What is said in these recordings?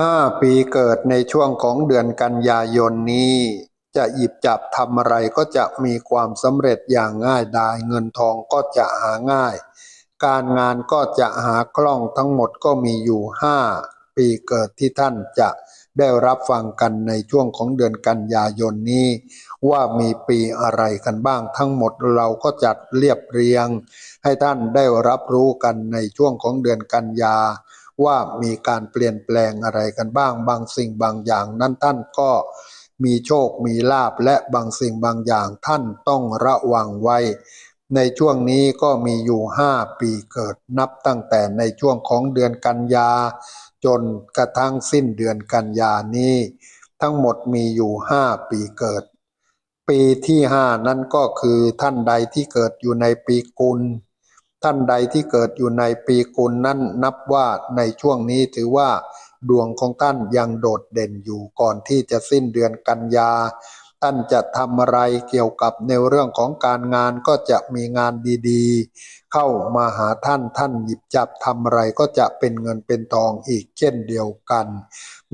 ห้าปีเกิดในช่วงของเดือนกันยายนนี้ จะหยิบจับทำอะไรก็จะมีความสำเร็จอย่างง่ายดาย เงินทองก็จะหาง่าย การงานก็จะหาคล่องทั้งหมดก็มีอยู่ห้าปีเกิดที่ท่านจะได้รับฟังกันในช่วงของเดือนกันยายนนี้ ว่ามีปีอะไรกันบ้างทั้งหมดเราก็จัดเรียบเรียง ให้ท่านได้รับรู้กันในช่วงของเดือนกันยา ว่ามีการเปลี่ยนแปลงอะไรกันบ้าง บางสิ่งบางอย่างนั้นท่านก็มีโชคมีลาบและบางสิ่งบางอย่างท่านต้องระวังไว้ ในช่วงนี้ก็มีอยู่ห้าปีเกิดนับตั้งแต่ในช่วงของเดือนกันยา จนกระทั่งสิ้นเดือนกันยานี้ ทั้งหมดมีอยู่ห้าปีเกิด ปีที่ห้านั้นก็คือท่านใดที่เกิดอยู่ในปีกุล ท่านใดที่เกิดอยู่ในปีกุลนั้นนับว่าในช่วงนี้ถือว่า ดวงของท่านยังโดดเด่นอยู่ก่อนที่จะสิ้นเดือนกันยา ท่านจะทำอะไรเกี่ยวกับในเรื่องของการงานก็จะมีงานดีๆ เข้ามาหาท่านท่านหยิบจับทำอะไรก็จะเป็นเงินเป็นทองอีกเช่นเดียวกัน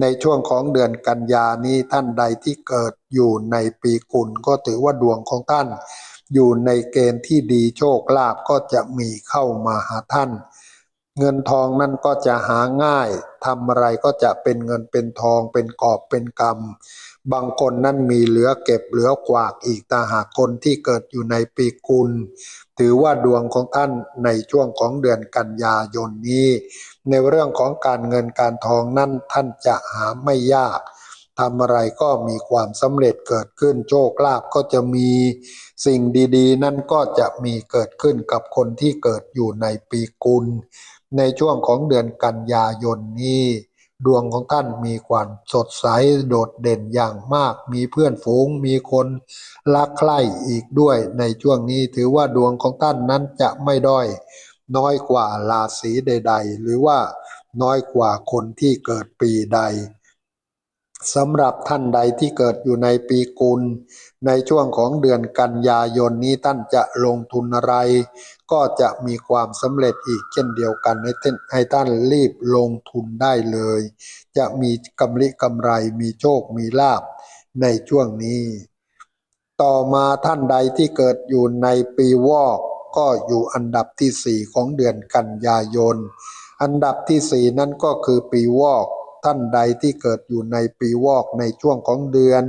ในช่วงของเดือนกันยานี้ท่านใดที่เกิดอยู่ในปีกุลก็ถือว่าดวงของท่าน อยู่ในเกณฑ์ที่ดีโชคลาภก็จะมีเข้ามาหาท่าน เงินทองนั่นก็จะหาง่ายทำอะไรก็จะเป็นเงินเป็นทองเป็นกอบเป็นกำบางคนนั่นมีเหลือเก็บเหลือกวากอีกแต่หากคนที่เกิดอยู่ในปีกุล ถือว่าดวงของท่านในช่วงของเดือนกันยายนนี้ ในเรื่องของการเงินการทองนั่นท่านจะหาไม่ยาก ทำอะไรก็มีความสำเร็จเกิดขึ้นโชคลาภก็จะมีสิ่งดีๆ นั่นก็จะมีเกิดขึ้นกับคนที่เกิดอยู่ในปีกุล ในช่วงของเดือนกันยายนนี้ดวงของท่านมีความสดใสโดดเด่นอย่างมาก มีเพื่อนฝูง มีคนรักใคร่อีกด้วย ในช่วงนี้ถือว่าดวงของท่านนั้นจะไม่ด้อย น้อยกว่าราศีใด ๆ หรือว่าน้อยกว่าคนที่เกิดปีใด สำหรับท่านใดที่เกิดอยู่ในปีกุล ในช่วงของเดือนกันยายนนี้ท่านจะลงทุนอะไร ก็จะมีความสำเร็จอีกเช่นเดียวกันให้ท่านให้ท่านรีบลงทุนได้เลย จะมีกำไรกำไรมีโชคมีลาบในช่วงนี้ ต่อมาท่านใดที่เกิดอยู่ในปีวอก ก็อยู่อันดับที่สี่ของเดือนกันยายน อันดับที่สี่นั่นก็คือปีวอก ท่านใดที่เกิดอยู่ในปีวอกในช่วงของเดือน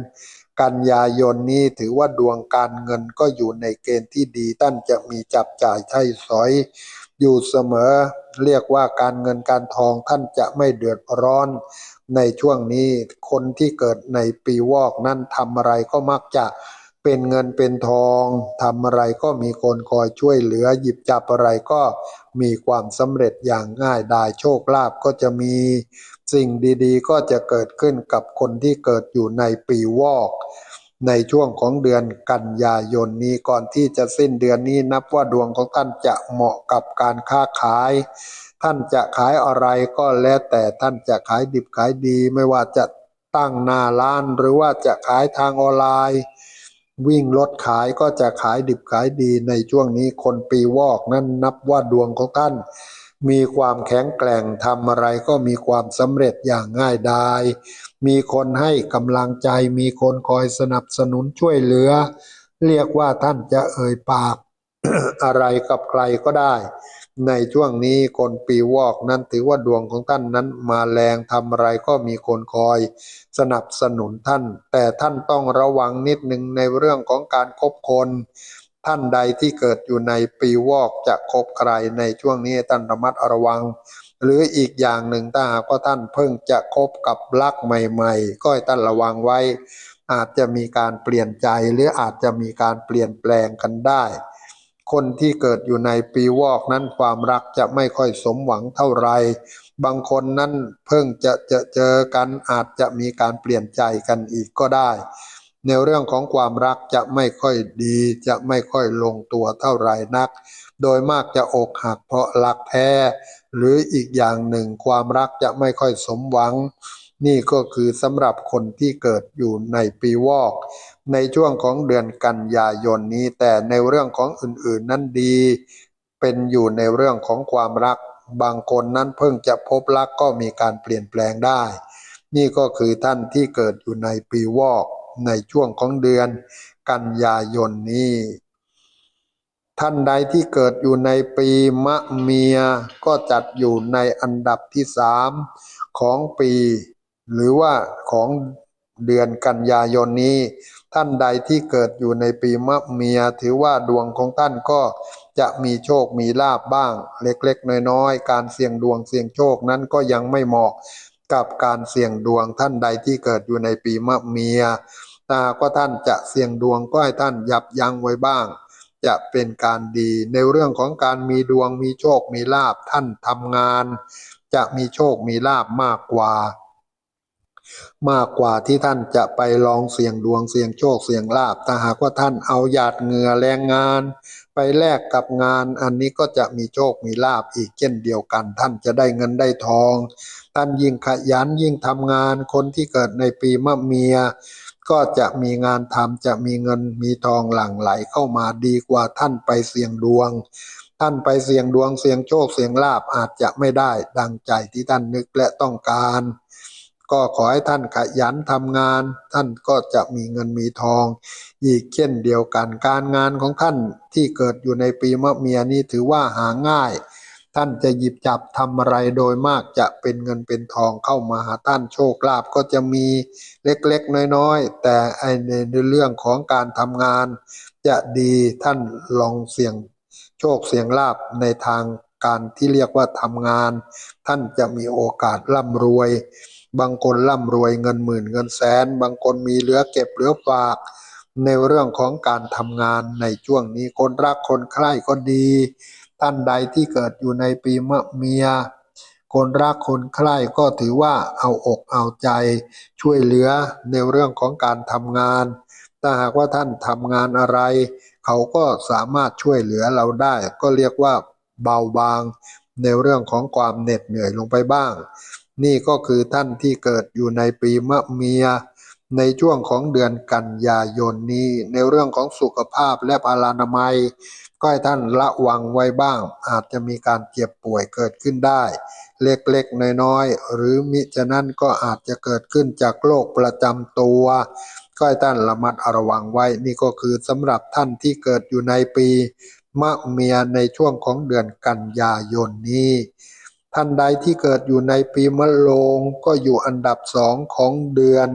กันยายนนี้ถือว่าดวงการเงินก็อยู่ในเกณฑ์ที่ดีท่านจะมีจับจ่ายใช้สอย อยู่เสมอ เรียกว่าการเงินการทองท่านจะไม่เดือดร้อน ในช่วงนี้คนที่เกิดในปีวอกนั้นทำอะไรก็มักจะเป็นเงินเป็นทองทำอะไรก็มีคนคอยช่วยเหลือหยิบจับอะไรก็มีความสำเร็จอย่างง่ายดายโชคลาภก็จะมี สิ่งดีๆ ก็จะเกิดขึ้นกับคนที่เกิดอยู่ในปีวอก ในช่วงของเดือนกันยายนนี้ก่อนที่จะสิ้นเดือนนี้นับว่าดวงของท่านจะเหมาะกับการค้าขาย ท่านจะขายอะไรก็แล้วแต่ท่านจะขายดิบขายดีไม่ว่าจะตั้งหน้าร้านหรือว่าจะขายทางออนไลน์ วิ่งรถขายก็จะขายดิบขายดีในช่วงนี้คนปีวอกนั้นนับว่าดวงของท่าน มีความแข็งแกร่งทำอะไรก็มีความสำเร็จอย่างง่ายดาย มีคนให้กำลังใจ มีคนคอยสนับสนุนช่วยเหลือ เรียกว่าท่านจะเอ่ยปากอะไรกับใครก็ได้ ในช่วงนี้คนปีวอกนั้นถือว่าดวงของท่านนั้นมาแรงทำอะไรก็มีคนคอย สนับสนุนท่าน แต่ท่านต้องระวังนิดหนึ่งในเรื่องของการคบคน ท่านใดที่เกิดอยู่ในปีวอกจะคบใครในช่วงนี้ท่านระมัดระวัง หรืออีกอย่างหนึ่งถ้าหากว่าท่านเพิ่งจะคบกับรักใหม่ๆ ก็ให้ท่านระวังไว้ อาจจะมีการเปลี่ยนใจหรืออาจจะมีการเปลี่ยนแปลงกันได้ คนที่เกิดอยู่ในปีวอกนั้นความรักจะไม่ค่อยสมหวังเท่าไหร่บางคนนั้นเพิ่งจะเจอเจอกันอาจจะมีการเปลี่ยนใจกันอีกก็ได้ ในเรื่องของความรักจะไม่ค่อยดีจะไม่ค่อยลงตัวเท่าไรนัก โดยมากจะอกหักเพราะรักแท้ หรืออีกอย่างหนึ่งความรักจะไม่ค่อยสมหวัง นี่ก็คือสำหรับคนที่เกิดอยู่ในปีวอก ในช่วงของเดือนกันยายนนี้ แต่ในเรื่องของอื่นๆนั้นดี เป็นอยู่ในเรื่องของความรัก บางคนนั้นเพิ่งจะพบรักก็มีการเปลี่ยนแปลงได้ นี่ก็คือท่านที่เกิดอยู่ในปีวอก ในช่วงของเดือนกันยายนนี้ ท่านใดที่เกิดอยู่ในปีมะเมียก็จัดอยู่ในอันดับที่สามของปี หรือว่าของเดือนกันยายนนี้ ท่านใดที่เกิดอยู่ในปีมะเมียถือว่าดวงของท่านก็จะมีโชคมีลาบบ้าง เล็กๆ น้อยๆ การเสี่ยงดวงเสี่ยงโชคนั้นก็ยังไม่เหมาะ กับการเสี่ยงดวงท่านใดที่เกิดอยู่ในปีมะเมียถ้าหากว่าท่านจะเสี่ยงดวงก็ให้ท่านยับยั้งไว้บ้าง จะเป็นการดีในเรื่องของการมีดวงมีโชคมีลาบท่านทำงาน จะมีโชคมีลาบมากกว่า มากกว่าที่ท่านจะไปลองเสี่ยงดวงเสี่ยงโชคเสี่ยงลาบถ้าหากว่าท่านเอาหยาดเหงื่อแรงงาน ไปแลกกับงาน อันนี้ก็จะมีโชคมีลาบอีกเช่นเดียวกัน ท่านจะได้เงินได้ทอง ท่านยิ่งขยันยิ่งทำงาน คนที่เกิดในปีมะเมีย ก็จะมีงานทำจะมีเงินมีทองหลั่งไหลเข้ามาดีกว่าท่านไปเสี่ยงดวง ท่านไปเสี่ยงดวงเสี่ยงโชคเสี่ยงลาบอาจจะไม่ได้ดังใจที่ท่านนึกและต้องการ ก็ขอให้ท่านขยันทำงาน ท่านก็จะมีเงินมีทอง อีกเช่นเดียวกันการงานของท่านที่เกิดอยู่ในปีมะเมียนี้ถือว่าหาง่าย ท่านจะหยิบจับทำอะไรโดยมากจะเป็นเงินเป็นทองเข้ามาหาท่านโชคลาภก็จะมีเล็กๆ น้อยๆ แต่ไอในเรื่องของการทำงาน จะดีท่านลองเสี่ยงโชคเสี่ยงลาภในทางการที่เรียกว่าทำงาน ท่านจะมีโอกาสร่ำรวย บางคนร่ำรวยเงินหมื่นเงินแสน บางคนมีเหลือเก็บเหลือฝาก ในเรื่องของการทำงานในช่วงนี้คนรักคนใคร่ก็ดี ท่านใดที่เกิดอยู่ในปีมะเมีย คนรักคนใคร่ก็ถือว่าเอาอกเอาใจ ช่วยเหลือในเรื่องของการทำงาน ถ้าหากว่าท่านทำงานอะไร เขาก็สามารถช่วยเหลือเราได้ ก็เรียกว่าเบาบาง ในเรื่องของความเหน็ดเหนื่อยลงไปบ้าง นี่ก็คือท่านที่เกิดอยู่ในปีมะเมีย ในช่วงของเดือนกันยายนนี้ ในเรื่องของสุขภาพและพลานามัย ก็ให้ท่านระวังไว้บ้าง อาจจะมีการเจ็บป่วยเกิดขึ้นได้ เล็กๆ น้อยๆ หรือมิฉะนั้นก็อาจจะเกิดขึ้นจากโรคประจำตัว ก็ให้ท่านระมัดระวังไว้นี่ก็คือสำหรับท่านที่เกิดอยู่ในปีมะเมียในช่วงของเดือนกันยายนนี้ ท่านใดที่เกิดอยู่ในปีมะโรงก็อยู่อันดับสองของเดือน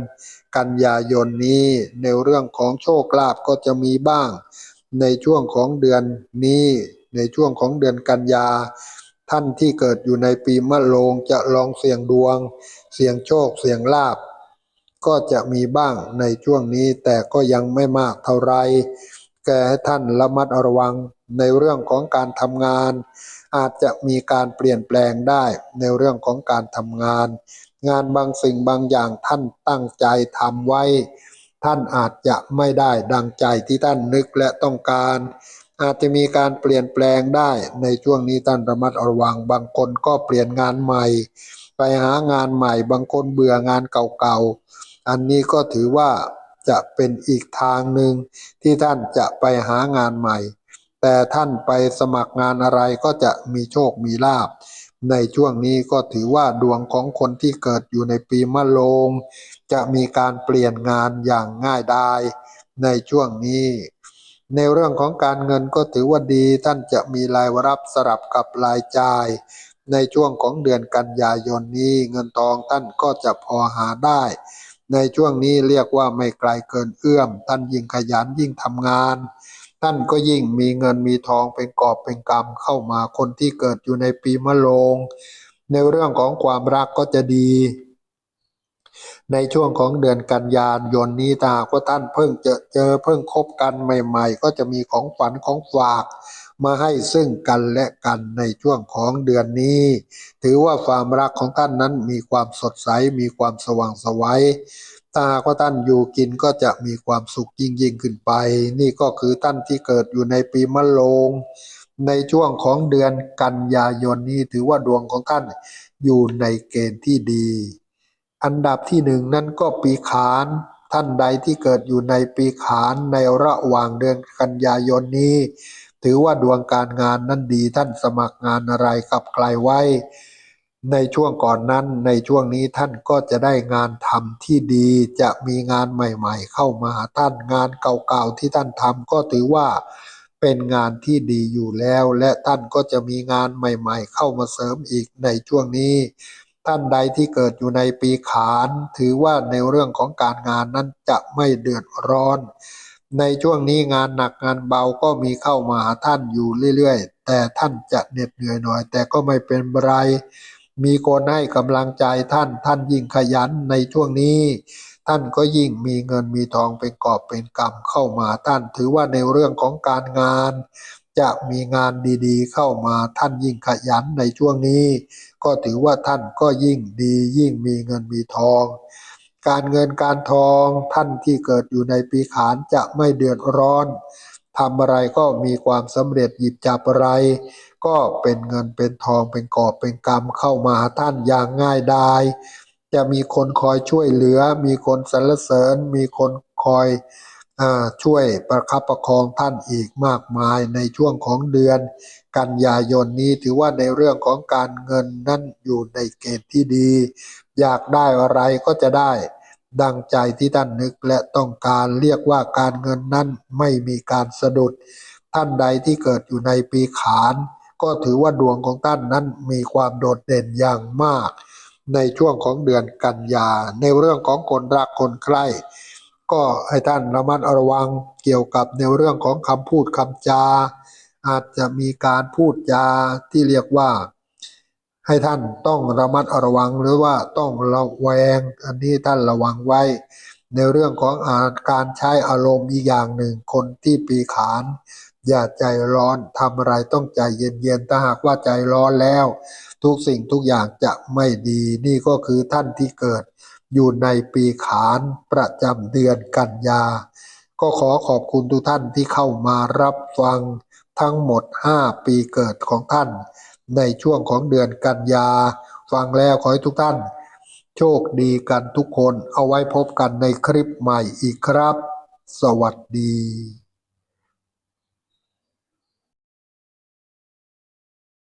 กันยายนนี้ ในเรื่องของโชคลาภก็จะมีบ้าง ในช่วงของเดือนนี้ ในช่วงของเดือนกันยา ท่านที่เกิดอยู่ในปีมะโรงจะลองเสี่ยงดวง เสี่ยงโชคเสี่ยงลาภก็จะมีบ้างในช่วงนี้แต่ก็ยังไม่มากเท่าไรแกให้ท่านระมัดระวัง ในเรื่องของการทำงาน อาจจะมีการเปลี่ยนแปลงได้ในเรื่องของการทำงาน งานบางสิ่งบางอย่างท่านตั้งใจทำไว้ ท่านอาจจะไม่ได้ดังใจที่ท่านนึกและต้องการ อาจจะมีการเปลี่ยนแปลงได้ ในช่วงนี้ท่านระมัดระวังบางคนก็เปลี่ยนงานใหม่ ไปหางานใหม่ บางคนเบื่องานเก่าๆอันนี้ก็ถือว่าจะเป็นอีกทางหนึ่งที่ท่านจะไปหางานใหม่ แต่ท่านไปสมัครงานอะไรก็จะมีโชคมีลาบ ในช่วงนี้ก็ถือว่าดวงของคนที่เกิดอยู่ในปีมะโรงจะมีการเปลี่ยนงานอย่างง่ายดายในช่วงนี้ ในเรื่องของการเงินก็ถือว่าดีท่านจะมีรายรับสลับกับรายจ่าย ในช่วงของเดือนกันยายนนี้เงินทองท่านก็จะพอหาได้ ในช่วงนี้เรียกว่าไม่ไกลเกินเอื้อม ท่านยิ่งขยันยิ่งทำงาน ท่านก็ยิ่งมีเงินมีทองเป็นกอบเป็นกำเข้ามาคนที่เกิดอยู่ในปีมะโรงในเรื่องของความรักก็จะดี ในช่วงของเดือนกันยายนนี้ถ้ากว่าท่านเพิ่งเจอเจอเพิ่งคบกันใหม่ ๆ ก็จะมีของฝันของฝากมาให้ซึ่งกันและกันในช่วงของเดือนนี้ ถือว่าความรักของท่านนั้นมีความสดใสมีความสว่างสวัย ถ้าหากว่าท่านอยู่กินก็จะมีความสุขยิ่งยิ่งขึ้นไป นี่ก็คือท่านที่เกิดอยู่ในปีมะโรงในช่วงของเดือนกันยายนนี้ถือว่าดวงของท่านอยู่ในเกณฑ์ที่ดี อันดับที่หนึ่งนั่นก็ปีขานท่านใดที่เกิดอยู่ในปีขานในระหว่างเดือนกันยายนนี้ ถือว่าดวงการงานนั้นดีท่านสมัครงานอะไรกับใครไว้ ในช่วงก่อนนั้นในช่วงนี้ท่านก็จะได้งานทำที่ดีจะมีงานใหม่ ๆ เข้ามาหาท่านงานเก่าๆที่ท่านทำก็ถือว่าเป็นงานที่ดีอยู่แล้ว และท่านก็จะมีงานใหม่ ๆ เข้ามาเสริมอีกในช่วงนี้ ท่านใดที่เกิดอยู่ในปีขาน ถือว่าในเรื่องของการงานนั้นจะไม่เดือดร้อน ในช่วงนี้งานหนักงานเบาก็มีเข้ามาหาท่านอยู่เรื่อยๆ แต่ท่านจะเหน็ดเหนื่อยหน่อย แต่ก็ไม่เป็นไร มีคนให้กำลังใจท่านท่านยิ่งขยันในช่วงนี้ ท่านก็ยิ่งมีเงินมีทองเป็นกอบเป็นกำเข้ามาท่าน ถือว่าในเรื่องของการงาน จะมีงานดีๆ เข้ามาท่านยิ่งขยันในช่วงนี้ ก็ถือว่าท่านก็ยิ่งดียิ่งมีเงินมีทอง การเงินการทองท่านที่เกิดอยู่ในปีขานจะไม่เดือดร้อน ทำอะไรก็มีความสำเร็จหยิบจับอะไร ก็เป็นเงินเป็นทองเป็นกอบเป็นกำเข้ามาหาท่านอย่างง่ายดายจะมีคนคอยช่วยเหลือ มีคนสรรเสริญ มีคนคอยอช่วยประคับประคองท่านอีกมากมายในช่วงของเดือน กันยายนนี้ถือว่าในเรื่องของการเงินนั้นอยู่ในเกณฑ์ที่ดี อยากได้อะไรก็จะได้ ดังใจที่ท่านนึกและต้องการเรียกว่าการเงินนั้นไม่มีการสะดุด ท่านใดที่เกิดอยู่ในปีขาน ก็ถือว่าดวงของท่านนั้นมีความโดดเด่นอย่างมาก ในช่วงของเดือนกันยา ในเรื่องของคนรักคนใคร่ก็ให้ท่านระมัดระวังเกี่ยวกับในเรื่องของคำพูดคำจา อาจจะมีการพูดจาที่เรียกว่า ให้ท่านต้องระมัดระวังหรือว่าต้องระแวง อันนี้ท่านระวังไว้ ในเรื่องของอาการใช้อารมณ์อีกอย่างหนึ่งคนที่ปีขาน อย่าใจร้อนทำอะไรต้องใจเย็นๆถ้าหากว่าใจร้อนแล้ว ทุกสิ่งทุกอย่างจะไม่ดี นี่ก็คือท่านที่เกิด อยู่ในปีขานประจำเดือนกันยา ก็ขอขอบคุณทุกท่านที่เข้ามารับฟังทั้งหมด 5 ปีเกิดของท่าน ในช่วงของเดือนกันยา ฟังแล้วขอให้ทุกท่าน โชคดีกันทุกคนเอาไว้พบกันในคลิปใหม่อีกครับ สวัสดี